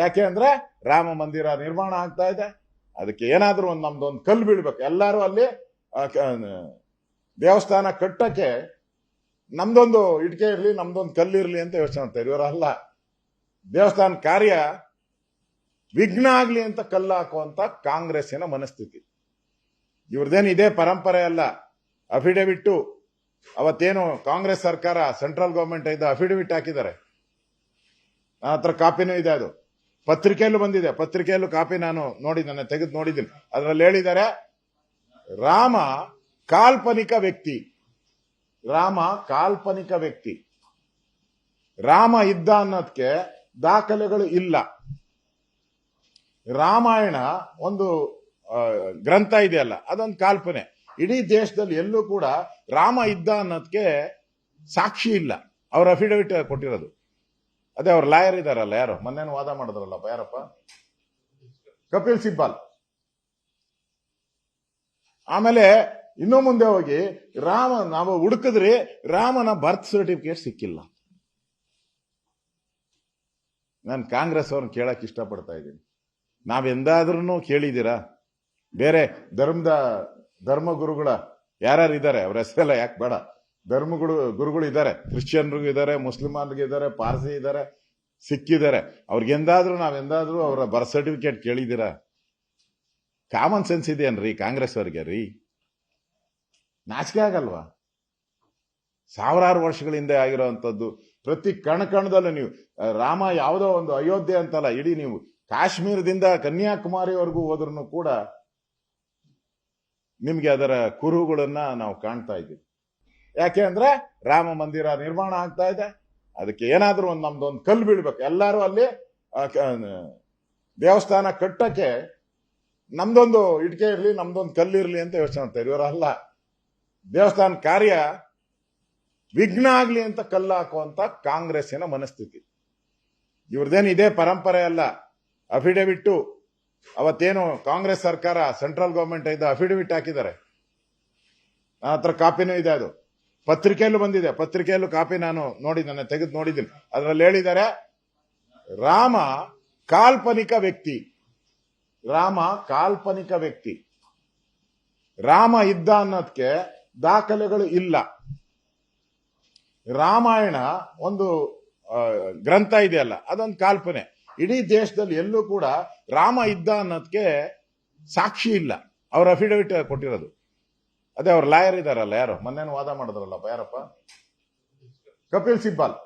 ಯಾಕೆ ಅಂದ್ರೆ ರಾಮ ಮಂದಿರ ನಿರ್ಮಾಣ ಆಗ್ತಾ ಇದೆ. ಅದಕ್ಕೆ ಏನಾದರೂ ಒಂದು ನಮ್ದು ಒಂದು ಕಲ್ಲು ಬೀಳ್ಬೇಕು. ಎಲ್ಲರೂ ಅಲ್ಲಿ ದೇವಸ್ಥಾನ ಕಟ್ಟಕ್ಕೆ ನಮ್ದೊಂದು ಇಟ್ಕೆ ಇರ್ಲಿ, ನಮ್ದೊಂದು ಕಲ್ಲು ಇರ್ಲಿ ಅಂತ ಯೋಚನೆ ಮಾಡ್ತಾರೆ ಇವರಲ್ಲ, ದೇವಸ್ಥಾನ ಕಾರ್ಯ ವಿಘ್ನ ಆಗ್ಲಿ ಅಂತ ಕಲ್ಲು ಹಾಕುವಂತ ಕಾಂಗ್ರೆಸ್ಸಿನ ಮನಸ್ಥಿತಿ. ಇವ್ರದ್ದೇನು ಇದೇ ಪರಂಪರೆ ಅಲ್ಲ. ಅಫಿಡವಿಟ್ಟು, ಅವತ್ತೇನು ಕಾಂಗ್ರೆಸ್ ಸರ್ಕಾರ, ಸೆಂಟ್ರಲ್ ಗವರ್ಮೆಂಟ್ ಇದ್ದ ಅಫಿಡವಿಟ್ ಹಾಕಿದ್ದಾರೆ. ನನ್ನ ಹತ್ರ ಕಾಪಿನೂ ಇದೆ ಅದು. ಪತ್ರಿಕೆಯಲ್ಲೂ ಬಂದಿದೆ. ಪತ್ರಿಕೆಯಲ್ಲೂ ಕಾಪಿ ನಾನು ನೋಡಿದ್ದೇನೆ ತೆಗೆದು ನೋಡಿದ್ದೀನಿ. ಅದರಲ್ಲಿ ಹೇಳಿದ್ದಾರೆ, ರಾಮ ಕಾಲ್ಪನಿಕ ವ್ಯಕ್ತಿ. ರಾಮ ಕಾಲ್ಪನಿಕ ವ್ಯಕ್ತಿ. ರಾಮ ಇದ್ದ ಅನ್ನೋದಕ್ಕೆ ದಾಖಲೆಗಳು ಇಲ್ಲ. ರಾಮಾಯಣ ಒಂದು ಗ್ರಂಥ ಇದೆಯಲ್ಲ, ಅದೊಂದು ಕಾಲ್ಪನೆ. ಇಡೀ ದೇಶದಲ್ಲಿ ಎಲ್ಲೂ ಕೂಡ ರಾಮ ಇದ್ದ ಅನ್ನೋದಕ್ಕೆ ಸಾಕ್ಷಿ ಇಲ್ಲ. ಅವ್ರ ಅಫಿಡವಿಟ್ ಕೊಟ್ಟಿರೋದು. ಅದೇ ಅವ್ರ ಲಾಯರ್ ಇದಾರಲ್ಲ ಯಾರು? ಮೊನ್ನೆನು ವಾದ ಮಾಡಿದ್ರಲ್ಲಪ್ಪ, ಯಾರಪ್ಪ? ಕಪಿಲ್ ಸಿಬ್ಬಾಲ್. ಆಮೇಲೆ ಇನ್ನೂ ಮುಂದೆ ಹೋಗಿ ರಾಮ, ನಾವು ಹುಡುಕಿದ್ರಿ ರಾಮನ ಬರ್ತ್ ಸರ್ಟಿಫಿಕೇಟ್ ಸಿಕ್ಕಿಲ್ಲ. ನಾನು ಕಾಂಗ್ರೆಸ್ ಅವ್ರನ್ನ ಕೇಳಕ್ ಇಷ್ಟಪಡ್ತಾ ಇದ್ದೀನಿ. ನಾವೆಂದಾದ್ರೂ ಕೇಳಿದ್ದೀರಾ? ಬೇರೆ ಧರ್ಮದ, ಧರ್ಮಗುರುಗಳ ಯಾರ್ಯಾರು ಇದ್ದಾರೆ ಅವ್ರ ಹೆಸರೆಲ್ಲ ಯಾಕೆ ಬೇಡ? ಧರ್ಮಗಳು, ಗುರುಗಳು ಇದ್ದಾರೆ. ಕ್ರಿಶ್ಚಿಯನ್ರಿಗೂ ಇದ್ದಾರೆ ಮುಸ್ಲಿಮಾನ್ರಿಗೂ ಇದ್ದಾರೆ, ಪಾರ್ಸಿ ಇದ್ದಾರೆ ಸಿಕ್ಕಿದ್ದಾರೆ ಅವ್ರಿಗೆಂದಾದ್ರೂ ನಾವೆಂದಾದ್ರೂ ಅವರ ಬರ್ತ್ ಸರ್ಟಿಫಿಕೇಟ್ ಕೇಳಿದ್ದೀರಾ? ಕಾಮನ್ ಸೆನ್ಸ್ ಇದೆಯನ್ರಿ ಕಾಂಗ್ರೆಸ್ ಅವ್ರಿಗೆ ರೀ? ನಾಚಿಕೆ ಆಗಲ್ವಾ? ಸಾವಿರಾರು ವರ್ಷಗಳ ಹಿಂದೆ ಆಗಿರೋವಂಥದ್ದು ಪ್ರತಿ ಕಣ ಕಣದಲ್ಲೂ ನೀವು ರಾಮ ಯಾವುದೋ ಒಂದು ಅಯೋಧ್ಯೆ ಅಂತಲ್ಲ, ಇಡೀ ನೀವು ಕಾಶ್ಮೀರದಿಂದ ಕನ್ಯಾಕುಮಾರಿವರೆಗೂ ಹೋದ್ರೂ ಕೂಡ ನಿಮ್ಗೆ ಅದರ ಕುರುಹುಗಳನ್ನ ನಾವು ಕಾಣ್ತಾ ಇದ್ದೀವಿ. ಯಾಕೆ ಅಂದ್ರೆ ರಾಮ ಮಂದಿರ ನಿರ್ಮಾಣ ಆಗ್ತಾ ಇದೆ. ಅದಕ್ಕೆ ಏನಾದರೂ ಒಂದು ನಮ್ದೊಂದು ಕಲ್ಲು ಬೀಳ್ಬೇಕು. ಎಲ್ಲರೂ ಅಲ್ಲಿ ದೇವಸ್ಥಾನ ಕಟ್ಟಕ್ಕೆ ನಮ್ದೊಂದು ಇಟ್ಕೆ ಇರ್ಲಿ, ನಮ್ದೊಂದು ಕಲ್ಲು ಇರ್ಲಿ ಅಂತ ಯೋಚನೆ ಮಾಡ್ತಾರೆ ಇವರಲ್ಲ, ದೇವಸ್ಥಾನ ಕಾರ್ಯ ವಿಘ್ನ ಆಗ್ಲಿ ಅಂತ ಕಲ್ಲು ಹಾಕುವಂತ ಕಾಂಗ್ರೆಸ್ಸಿನ ಮನಸ್ಥಿತಿ. ಇವ್ರದ್ದೇನು ಇದೇ ಪರಂಪರೆ ಅಲ್ಲ. ಅಫಿಡವಿಟ್ಟು, ಅವತ್ತೇನು ಕಾಂಗ್ರೆಸ್ ಸರ್ಕಾರ, ಸೆಂಟ್ರಲ್ ಗವರ್ಮೆಂಟ್ ಇದ್ದ ಅಫಿಡವಿಟ್ ಹಾಕಿದ್ದಾರೆ. ನನ್ನ ಹತ್ರ ಕಾಪಿನೂ ಇದೆ ಅದು. ಪತ್ರಿಕೆಯಲ್ಲೂ ಬಂದಿದೆ. ಪತ್ರಿಕೆಯಲ್ಲೂ ಕಾಪಿ ನಾನು ನೋಡಿದ್ದೇನೆ ತೆಗೆದು ನೋಡಿದ್ದೀನಿ. ಅದರಲ್ಲಿ ಹೇಳಿದ್ದಾರೆ, ರಾಮ ಕಾಲ್ಪನಿಕ ವ್ಯಕ್ತಿ. ರಾಮ ಕಾಲ್ಪನಿಕ ವ್ಯಕ್ತಿ. ರಾಮ ಇದ್ದ ಅನ್ನೋದಕ್ಕೆ ದಾಖಲೆಗಳು ಇಲ್ಲ. ರಾಮಾಯಣ ಒಂದು ಗ್ರಂಥ ಇದೆಯಲ್ಲ, ಅದೊಂದು ಕಾಲ್ಪನೆ. ಇಡೀ ದೇಶದಲ್ಲಿ ಎಲ್ಲೂ ಕೂಡ ರಾಮ ಇದ್ದ ಅನ್ನೋದಕ್ಕೆ ಸಾಕ್ಷಿ ಇಲ್ಲ. ಅವ್ರ ಅಫಿಡವಿಟ್ ಕೊಟ್ಟಿರೋದು. ಅದೇ ಅವ್ರು ಲಾಯರ್ ಇದಾರಲ್ಲ ಯಾರು? ಮೊನ್ನೆನು ವಾದ ಮಾಡಿದ್ರಲ್ಲಪ್ಪ ಯಾರಪ್ಪ? ಕಪಿಲ್ ಸಿಬ್ಬಾಲ್.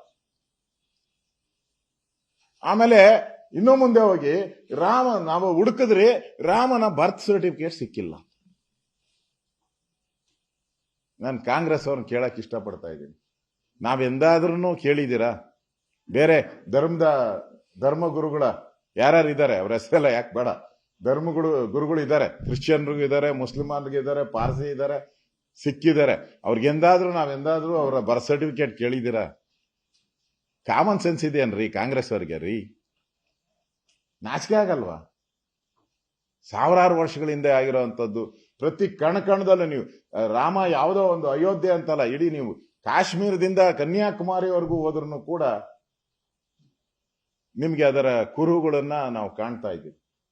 ಆಮೇಲೆ ಇನ್ನೂ ಮುಂದೆ ಹೋಗಿ ರಾಮ, ನಾವು ಹುಡುಕಿದ್ರಿ ರಾಮನ ಬರ್ತ್ ಸರ್ಟಿಫಿಕೇಟ್ ಸಿಕ್ಕಿಲ್ಲ. ನಾನು ಕಾಂಗ್ರೆಸ್ ಅವ್ರನ್ನ ಕೇಳಕ್ ಇಷ್ಟಪಡ್ತಾ ಇದ್ದೀನಿ. ನಾವೆಂದಾದ್ರೂ ಕೇಳಿದ್ದೀರಾ? ಬೇರೆ ಧರ್ಮದ, ಧರ್ಮಗುರುಗಳ ಯಾರ್ಯಾರು ಇದ್ದಾರೆ ಅವ್ರ ಹೆಸರೆಲ್ಲ ಯಾಕೆ ಬೇಡ? ಧರ್ಮಗಳು, ಗುರುಗಳು ಇದ್ದಾರೆ. ಕ್ರಿಶ್ಚಿಯನ್ರಿಗೂ ಇದ್ದಾರೆ ಮುಸ್ಲಿಮಾನ್ರಿಗೂ ಇದ್ದಾರೆ, ಪಾರ್ಸಿ ಇದ್ದಾರೆ ಸಿಕ್ಕಿದ್ದಾರೆ ಅವ್ರಿಗೆಂದಾದ್ರೂ ನಾವೆಂದಾದ್ರೂ ಅವರ ಬರ್ತ್ ಸರ್ಟಿಫಿಕೇಟ್ ಕೇಳಿದ್ದೀರಾ? ಕಾಮನ್ ಸೆನ್ಸ್ ಇದೆಯನ್ರಿ ಕಾಂಗ್ರೆಸ್ ಅವ್ರಿಗೆ ರೀ? ನಾಚಿಕೆ ಆಗಲ್ವಾ? ಸಾವಿರಾರು ವರ್ಷಗಳ ಹಿಂದೆ ಆಗಿರೋವಂಥದ್ದು ಪ್ರತಿ ಕಣ ಕಣದಲ್ಲೂ ನೀವು ರಾಮ ಯಾವುದೋ ಒಂದು ಅಯೋಧ್ಯೆ ಅಂತಲ್ಲ, ಇಡೀ ನೀವು ಕಾಶ್ಮೀರದಿಂದ ಕನ್ಯಾಕುಮಾರಿವರೆಗೂ ಹೋದ್ರೂ ಕೂಡ ನಿಮ್ಗೆ ಅದರ ಕುರುಹುಗಳನ್ನ ನಾವು ಕಾಣ್ತಾ ಇದ್ದೀವಿ.